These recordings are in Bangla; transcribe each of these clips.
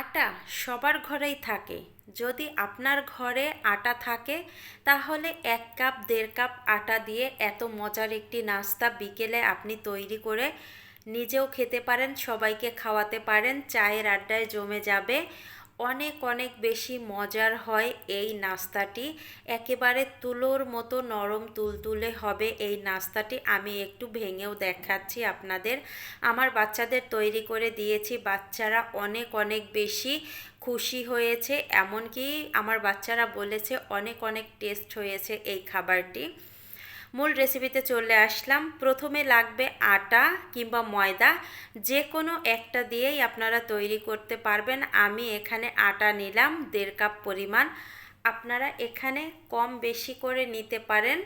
আটা সবার ঘরেই থাকে। যদি আপনার ঘরে আটা থাকে, তাহলে এক কাপ, দেড় কাপ আটা দিয়ে এত মজার একটি নাস্তা বিকেলে আপনি তৈরি করে নিজেও খেতে পারেন, সবাইকে খাওয়াতে পারেন, চায়ের আড্ডায় জমে যাবে। অনেক অনেক বেশি মজার হয় এই নাস্তাটি। একেবারে তুলোর মতো নরম তুলতুলে হবে এই নাস্তাটি। আমি একটু ভেঙেও দেখাচ্ছি আপনাদের। আমার বাচ্চাদের তৈরি করে দিয়েছি। বাচ্চারা অনেক অনেক বেশি খুশি হয়েছে। এমনকি আমার বাচ্চারা বলেছে, অনেক অনেক টেস্ট হয়েছে এই খাবারটি। মূল রেসিপিতে চলে আসলাম। প্রথমে লাগবে আটা কিংবা ময়দা। যে কোনো একটা দিয়েই আপনারা তৈরি করতে পারবেন। আমি এখানে আটা নিলাম, দেড় কাপ পরিমাণ। আপনারা এখানে কম বেশি করে নিতে পারেন।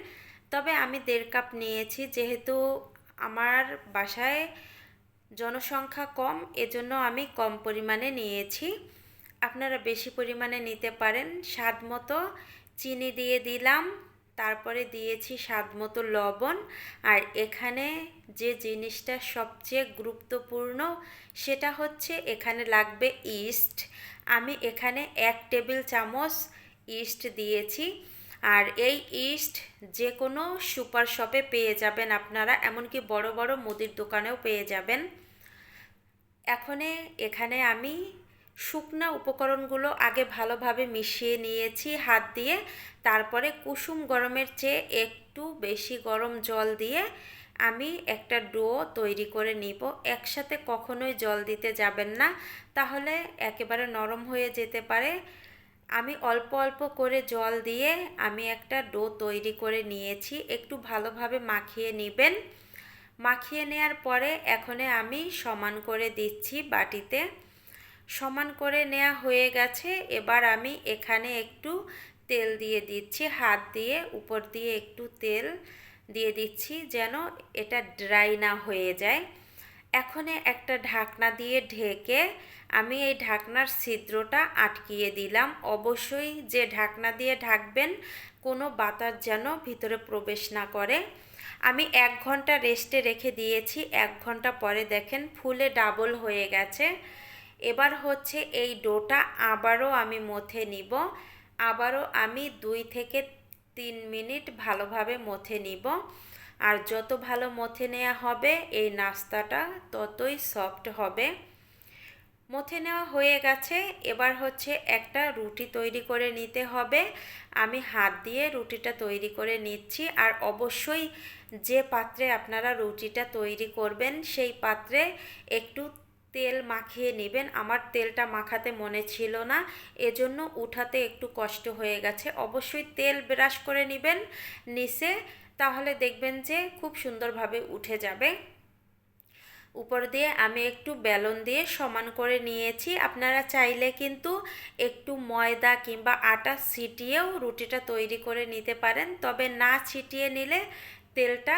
তবে আমি দেড় কাপ নিয়েছি, যেহেতু আমার বাসায় জনসংখ্যা কম, এজন্য আমি কম পরিমাণে নিয়েছি। আপনারা বেশি পরিমাণে নিতে পারেন। স্বাদ মতো চিনি দিয়ে দিলাম। তারপরে দিয়েছি স্বাদ মতো লবণ। আর এখানে যে জিনিসটা সবচেয়ে গুরুত্বপূর্ণ সেটা হচ্ছে এখানে লাগবে ইস্ট। আমি এখানে এক টেবিল চামচ ইস্ট দিয়েছি। আর এই ইস্ট যে কোনো সুপার শপে পেয়ে যাবেন আপনারা, এমনকি বড় বড় মুদির দোকানেও পেয়ে যাবেন। এখনে এখানে আমি শুকনা উপকরণগুলো আগে ভালোভাবে মিশিয়ে নিয়েছি, হাত দিয়ে। তারপরে কুসুম গরমের চেয়ে একটু বেশি গরম জল দিয়ে আমি একটা ডো তৈরি করে নিব। একসাথে কখনোই জল দিতে যাবেন না, তাহলে একেবারে নরম হয়ে যেতে পারে। আমি অল্প অল্প করে জল দিয়ে আমি একটা ডো তৈরি করে নিয়েছি, একটু ভালোভাবে মাখিয়ে নেবেন। মাখিয়ে নেওয়ার পরে এখনে আমি সমান করে দিচ্ছি বাটিতে। সমান করে নেওয়া হয়ে গেছে। এবার আমি এখানে একটু তেল দিয়ে দিচ্ছি। হাত দিয়ে, উপর দিয়ে একটু তেল দিয়ে দিচ্ছি যেন এটা ড্রাই না হয়ে যায়। এখনে একটা ঢাকনা দিয়ে ঢেকে আমি এই ঢাকনার ছিদ্রটা আটকিয়ে দিলাম। অবশ্যই যে ঢাকনা দিয়ে ঢাকবেন, কোনো বাতাস যেন ভিতরে প্রবেশ না করে। আমি এক ঘণ্টা রেস্টে রেখে দিয়েছি। এক ঘণ্টা পরে দেখেন ফুলে ডাবল হয়ে গেছে। এবার হচ্ছে এই ডোটা আবারও আমি মথে নিব। আবারও আমি দুই থেকে তিন মিনিট ভালোভাবে মথে নিব। আর যত ভালো মথে নেওয়া হবে, এই নাস্তাটা ততই সফট হবে। মথে নেওয়া হয়ে গেছে। এবার হচ্ছে একটা রুটি তৈরি করে নিতে হবে। আমি হাত দিয়ে রুটিটা তৈরি করে নিচ্ছি। আর অবশ্যই যে পাত্রে আপনারা রুটিটা তৈরি করবেন, সেই পাত্রে একটু তেল মাখিয়ে নেবেন। আমার তেলটা মাখাতে মনে ছিল না, এজন্য উঠাতে একটু কষ্ট হয়ে গেছে। অবশ্যই তেল ব্রাশ করে নেবেন নিচে, তাহলে দেখবেন যে খুব সুন্দরভাবে উঠে যাবে। উপর দিয়ে আমি একটু বেলন দিয়ে সমান করে নিয়েছি। আপনারা চাইলে কিন্তু একটু ময়দা কিংবা আটা ছিটিয়েও রুটিটা তৈরি করে নিতে পারেন। তবে না ছিটিয়ে নিলে তেলটা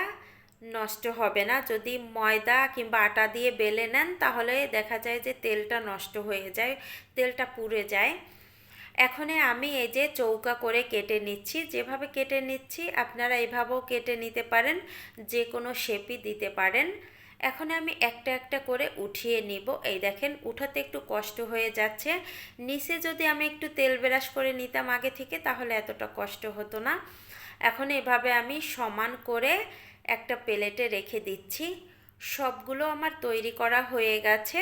নষ্ট হবে না। যদি ময়দা কিংবা আটা দিয়ে বেলে নেন, তাহলে দেখা যায় যে তেলটা নষ্ট হয়ে যায়, তেলটা পুড়ে যায়। এখনে আমি এই যে চৌকা করে কেটে নিচ্ছি। যেভাবে কেটে নিচ্ছি, আপনারা এভাবেও কেটে নিতে পারেন যে কোনো শেপই দিতে পারেন। এখন আমি একটা একটা করে উঠিয়ে নিব। এই দেখেন, উঠাতে একটু কষ্ট হয়ে যাচ্ছে। নিচে যদি আমি একটু তেল ব্রাশ করে নিতাম আগে থেকে, তাহলে এতটা কষ্ট হতো না। এখন এভাবে আমি সমান করে একটা প্লেটে রেখে দিচ্ছি। সবগুলো আমার তৈরি করা হয়ে গেছে।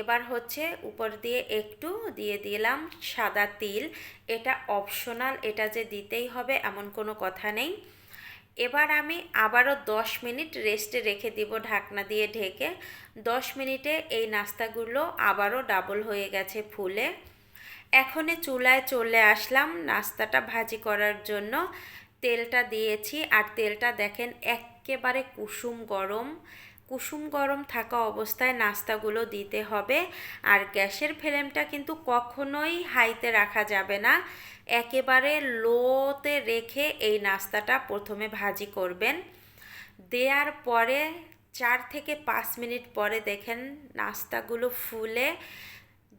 এবার হচ্ছে উপর দিয়ে একটু দিয়ে দিলাম সাদা তিল। এটা অপশনাল, এটা যে দিতেই হবে এমন কোনো কথা নেই। এবার আমি আবারও দশ মিনিট রেস্টে রেখে দিব ঢাকনা দিয়ে ঢেকে। দশ মিনিটে এই নাস্তাগুলো আবারও ডাবল হয়ে গেছে ফুলে। এখনে চুলায় চলে আসলাম নাস্তাটা ভাজি করার জন্য। তেলটা দিয়েছি। আর তেলটা দেখেন একেবারে কুসুম গরম। কুসুম গরম থাকা অবস্থায় নাস্তাগুলো দিতে হবে। আর গ্যাসের ফ্লেমটা কিন্তু কখনোই হাইতে রাখা যাবে না। একেবারে লোতে রেখে এই নাস্তাটা প্রথমে ভাজি করবেন। দেওয়ার পরে চার থেকে পাঁচ মিনিট পরে দেখেন নাস্তাগুলো ফুলে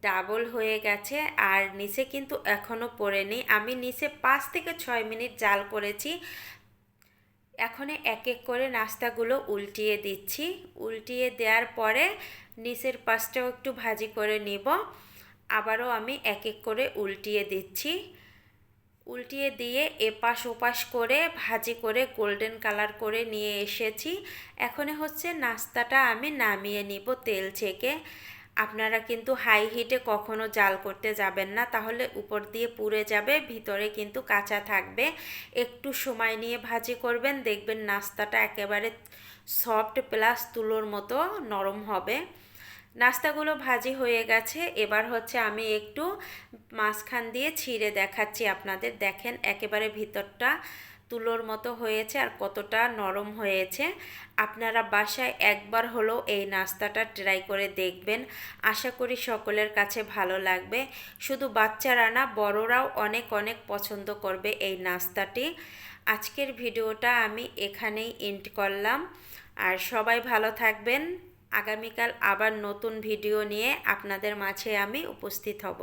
ডাবল হয়ে গেছে আর নিচে কিন্তু এখনও পড়েনি আমি নিচে পাঁচ থেকে ছয় মিনিট জাল করেছি। এখন এক এক করে নাস্তাগুলো উল্টিয়ে দিচ্ছি। উল্টিয়ে দেওয়ার পরে নিচের পাশটাও একটু ভাজি করে নিব। আবারও আমি এক এক করে উল্টিয়ে দিচ্ছি। উল্টিয়ে দিয়ে এপাশ ওপাশ করে ভাজি করে গোল্ডেন কালার করে নিয়ে এসেছি। এখন হচ্ছে নাস্তাটা আমি নামিয়ে নিব তেল থেকে। আপনারা কিন্তু হাই হিটে কখনো জাল করতে যাবেন না, তাহলে উপর দিয়ে পুড়ে যাবে, ভিতরে কিন্তু কাঁচা থাকবে। একটু সময় নিয়ে ভাজি করবেন, দেখবেন নাস্তাটা একেবারে সফট প্লাস তুলোর মতো নরম হবে। নাস্তাগুলো ভাজি হয়ে গেছে, এবার হচ্ছে আমি একটু মাঝখান দিয়ে ছিঁড়ে দেখাচ্ছি আপনাদের। দেখেন একেবারে ভিতরটা তুলোর মতো হয়েছে আর কতটা নরম হয়েছে। আপনারা বাসায় একবার হলেও এই নাস্তাটা ট্রাই করে দেখবেন। আশা করি সকলের কাছে ভালো লাগবে। শুধু বাচ্চারা না, বড়রাও অনেক অনেক পছন্দ করবে এই নাস্তাটি। আজকের ভিডিওটা আমি এখানেই এন্ড করলাম। আর সবাই ভালো থাকবেন। আগামীকাল আবার নতুন ভিডিও নিয়ে আপনাদের মাঝে আমি উপস্থিত হব।